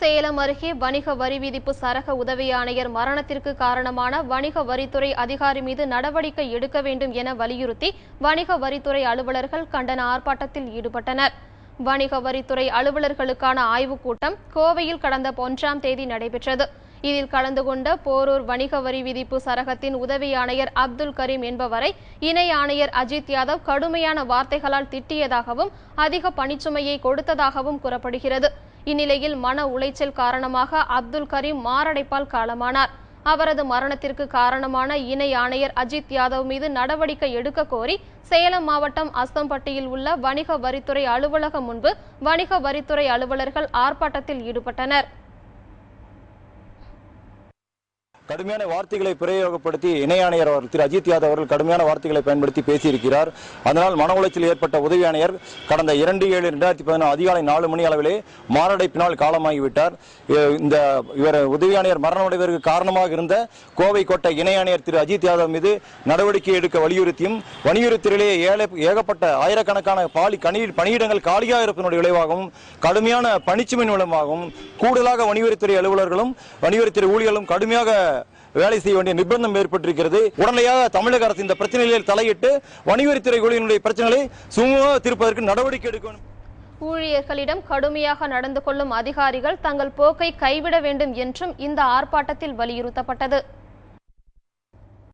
சேலம் அருகே வணிக வரி விதிப்பு சரக உதவி ஆணையர் மரணத்திற்கு காரணமான வணிக வரித்துறை அதிகாரி மீது நடவடிக்கை எடுக்க வேண்டும் என வலியுறுத்தி வணிக வரித்துறை அலுவலர்கள் கண்டன ஆர்ப்பாட்டத்தில் ஈடுபட்டனர். வணிக வரித்துறை அலுவலர்களுக்கான ஆய்வுக் கூட்டம் கோவையில் கடந்த ஒன்றாம் தேதி நடைபெற்றது. இதில் கலந்து கொண்ட போரூர் வணிக வரி விதிப்பு சரகத்தின் உதவி ஆணையர் அப்துல் கரீம் என்பவரை இணை ஆணையர் அஜித் யாதவ் கடுமையான வார்த்தைகளால் திட்டியதாகவும் அதிக பணிச்சுமையை கொடுத்ததாகவும் கூறப்படுகிறது. இந்நிலையில் மன உளைச்சல் காரணமாக அப்துல் கரீம் மாரடைப்பால் காலமானார். அவரது மரணத்திற்கு காரணமான இணை ஆணையர் அஜித் யாதவ் மீது நடவடிக்கை எடுக்க கோரி சேலம் மாவட்டம் அஸ்தம்பட்டியில் உள்ள வணிக வரித்துறை அலுவலகம் முன்பு வணிக வரித்துறை அலுவலர்கள் ஆர்ப்பாட்டத்தில் ஈடுபட்டனர். கடுமையான வார்த்தைகளை பிரயோகப்படுத்தி இணை ஆணையர் திரு அஜித் யாதவ் அவர்கள் கடுமையான வார்த்தைகளை பயன்படுத்தி பேசியிருக்கிறார். அதனால் மன உளைச்சல் ஏற்பட்ட உதவி ஆணையர் கடந்த இரண்டு ஏழு இரண்டாயிரத்தி பதினாறு அதிகாலை நாலு மணி அளவிலே மாரடைப்பினால் காலமாகிவிட்டார். இ- இந்த இவர் உதவி ஆணையர் மரணமடைவதற்கு காரணமாக இருந்த கோவை கோட்டை இணை ஆணையர் திரு அஜித் யாதவ் மீது நடவடிக்கை எடுக்க வலியுறுத்தியும் வணிகத்துறையிலேயே ஏழை ஏகப்பட்ட ஆயிரக்கணக்கான பாலி கணி பணியிடங்கள் காலியாக இருப்பதனுடைய விளைவாகவும் கடுமையான பணிச்சுமை மூலமாகவும் கூடுதலாக வணிகத்துறை அலுவலர்களும் வணிகத்துறை ஊழியர்களும் கடுமையாக வேலை செய்ய வேண்டிய நிர்பந்தம் ஏற்பட்டிருக்கிறது. உடனடியாக தமிழக அரசு இந்த பிரச்சனைகளில் தலையிட்டு வணிகத்துறை குழுவினுடைய பிரச்சனைகளை சுமூகமாக தீர்ப்பதற்கு நடவடிக்கை எடுக்கணும். ஊழியர்களிடம் கடுமையாக நடந்து கொள்ளும் அதிகாரிகள் தங்கள் போக்கை கைவிட வேண்டும் என்றும் இந்த ஆர்ப்பாட்டத்தில் வலியுறுத்தப்பட்டது.